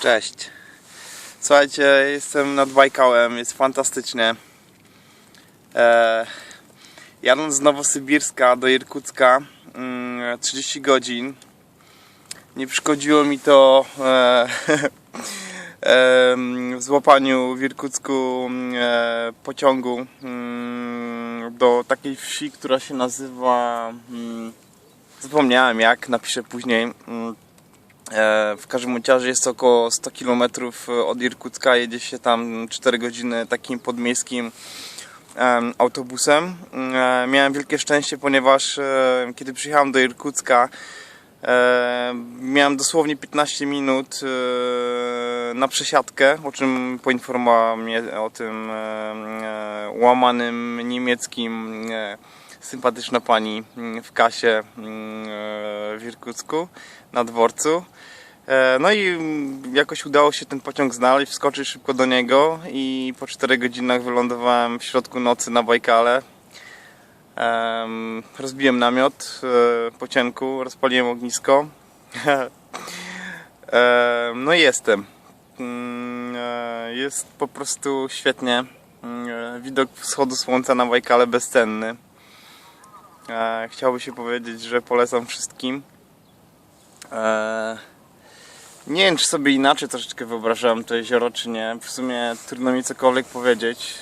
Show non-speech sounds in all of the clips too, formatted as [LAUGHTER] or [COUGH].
Cześć. Słuchajcie, jestem nad Bajkałem, jest fantastycznie. E, jadąc z Nowosybirska do Irkucka mm, 30 godzin, nie przeszkodziło mi to e, [LAUGHS] em, w złapaniu w Irkucku mm, e, pociągu mm, do takiej wsi, która się nazywa... Mm, zapomniałem jak, napiszę później. Mm, E, W każdym razie jest to około 100 km od Irkucka. Jedzie się tam 4 godziny takim podmiejskim em, autobusem. E, Miałem wielkie szczęście, ponieważ e, kiedy przyjechałem do Irkucka, e, miałem dosłownie 15 minut e, na przesiadkę, o czym poinformowała mnie o tym e, e, łamanym niemieckim e, sympatyczna pani mm, w kasie mm, e, w Irkucku na dworcu. E, No i jakoś udało się ten pociąg znaleźć, wskoczyć szybko do niego i po 4 godzinach wylądowałem w środku nocy na Bajkale. Em, Rozbiłem namiot e, po cienku, rozpaliłem ognisko. [LAUGHS] Em, No i jestem. Mm, e, Jest po prostu świetnie. Mm, e, Widok wschodu słońca na Bajkale bezcenny. E, Chciałoby się powiedzieć, że polecam wszystkim. E, Nie wiem, czy sobie inaczej troszeczkę wyobrażałem to jezioro, czy nie. W sumie trudno mi cokolwiek powiedzieć.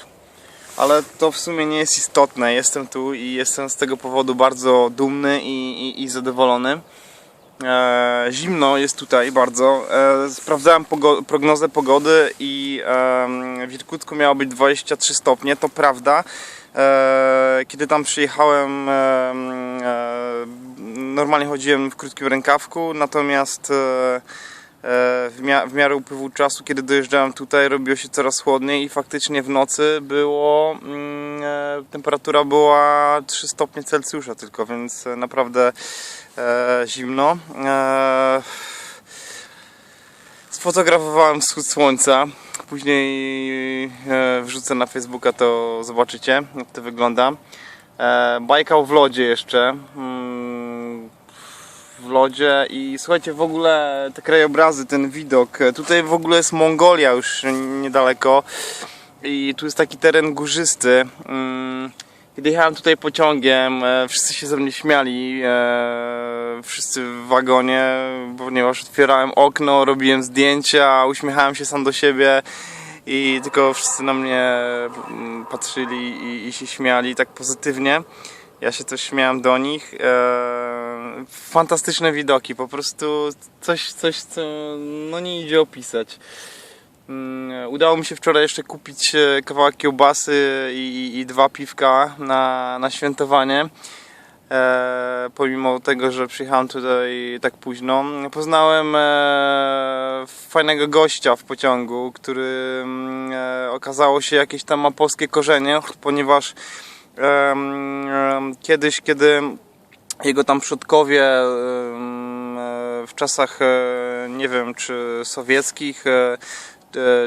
Ale to w sumie nie jest istotne. Jestem tu i jestem z tego powodu bardzo dumny i, i, i zadowolony. E, zimno jest tutaj bardzo. E, sprawdzałem pogo- prognozę pogody i em, w Irkucku miało być 23 stopnie, to prawda. E, kiedy tam przyjechałem, em, e, normalnie chodziłem w krótkim rękawku, natomiast e, e, w, mia- w miarę upływu czasu, kiedy dojeżdżałem tutaj, robiło się coraz chłodniej i faktycznie w nocy było, mm, e, temperatura była 3 stopnie Celsjusza tylko, więc naprawdę zimno. Sfotografowałem wschód słońca. Później wrzucę na Facebooka, to zobaczycie, jak to wygląda. Bajkał w lodzie jeszcze. W lodzie i słuchajcie, w ogóle te krajobrazy, ten widok. e, Tutaj w ogóle jest Mongolia już niedaleko i tu jest taki teren górzysty. Mm, Kiedy jechałem tutaj pociągiem, e, wszyscy się ze mnie śmiali, e, wszyscy w wagonie, ponieważ otwierałem okno, robiłem zdjęcia, uśmiechałem się sam do siebie i tylko wszyscy na mnie mm, patrzyli i, i się śmiali tak pozytywnie. Ja się też śmiałem do nich. E, fantastyczne widoki, po prostu coś, coś co no nie idzie opisać. Mm, Udało mi się wczoraj jeszcze kupić e, kawałek kiełbasy i, i dwa piwka na, na świętowanie. E, pomimo tego, że przyjechałem tutaj tak późno. Poznałem e, fajnego gościa w pociągu, który mm, e, okazało się jakieś tam ma polskie korzenie, ponieważ em, em, kiedyś, kiedy jego tam przodkowie e, w czasach e, nie wiem czy sowieckich e,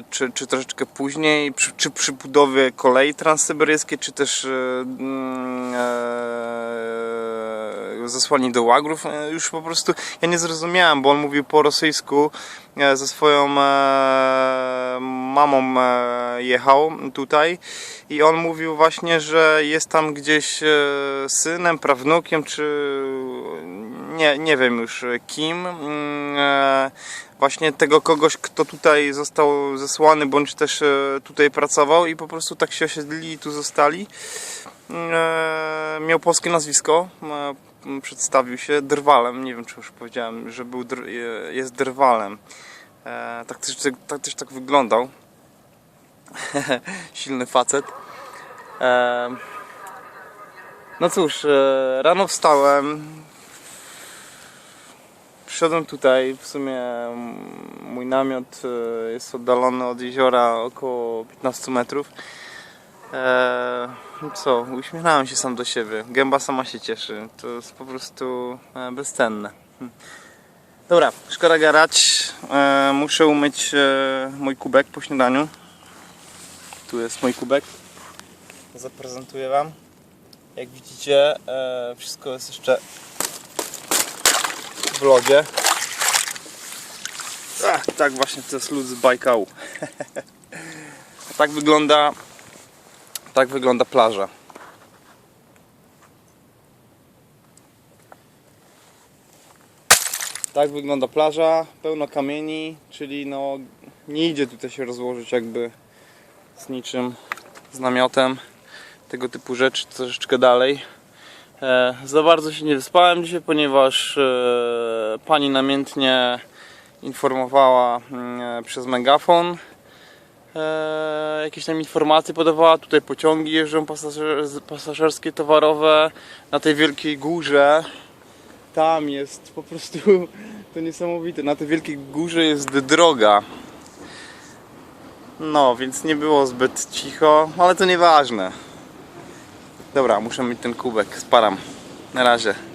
czy, czy troszeczkę później, czy przy budowie kolei transsyberyjskiej, czy też zesłani do łagrów. E, Już po prostu ja nie zrozumiałem, bo on mówił po rosyjsku e, ze swoją e, mamą jechał tutaj i on mówił właśnie, że jest tam gdzieś synem, prawnukiem, czy nie, nie wiem już e, kim. mm, e, Właśnie tego kogoś, kto tutaj został zesłany, bądź też e, tutaj pracował i po prostu tak się osiedlili i tu zostali. E, Miał polskie nazwisko, przedstawił się Drwalem. Nie wiem, czy już powiedziałem, że był, jest Drwalem. Tak też, tak też tak wyglądał. [LAUGHS] Silny facet. No cóż, rano wstałem. Przyszedłem tutaj. W sumie mój namiot e, jest oddalony od jeziora około 15 metrów. E, no co, uśmiechnąłem się sam do siebie. Gęba sama się cieszy. To jest po prostu e, bezcenne. Hm. Dobra, szkoda garać. E, muszę umyć e, mój kubek po śniadaniu. Tu jest mój kubek. Zaprezentuję Wam. Jak widzicie, wszystko jest jeszcze w lodzie. Ach, tak właśnie to jest lód z Bajkału. [LAUGHS] tak wygląda tak wygląda plaża. Tak wygląda plaża, pełno kamieni, czyli no nie idzie tutaj się rozłożyć jakby z niczym, z namiotem, tego typu rzeczy, troszeczkę dalej. E, za bardzo się nie wyspałem dzisiaj, ponieważ e, pani namiętnie informowała mm, przez megafon. E, jakieś tam informacje podawała, tutaj pociągi jeżdżą pasażer, pasażerskie, towarowe na tej wielkiej górze. Tam jest po prostu to niesamowite. Na tej wielkiej górze jest droga. No, więc nie było zbyt cicho, ale to nieważne. Dobra, muszę mieć ten kubek, sparam. Na razie.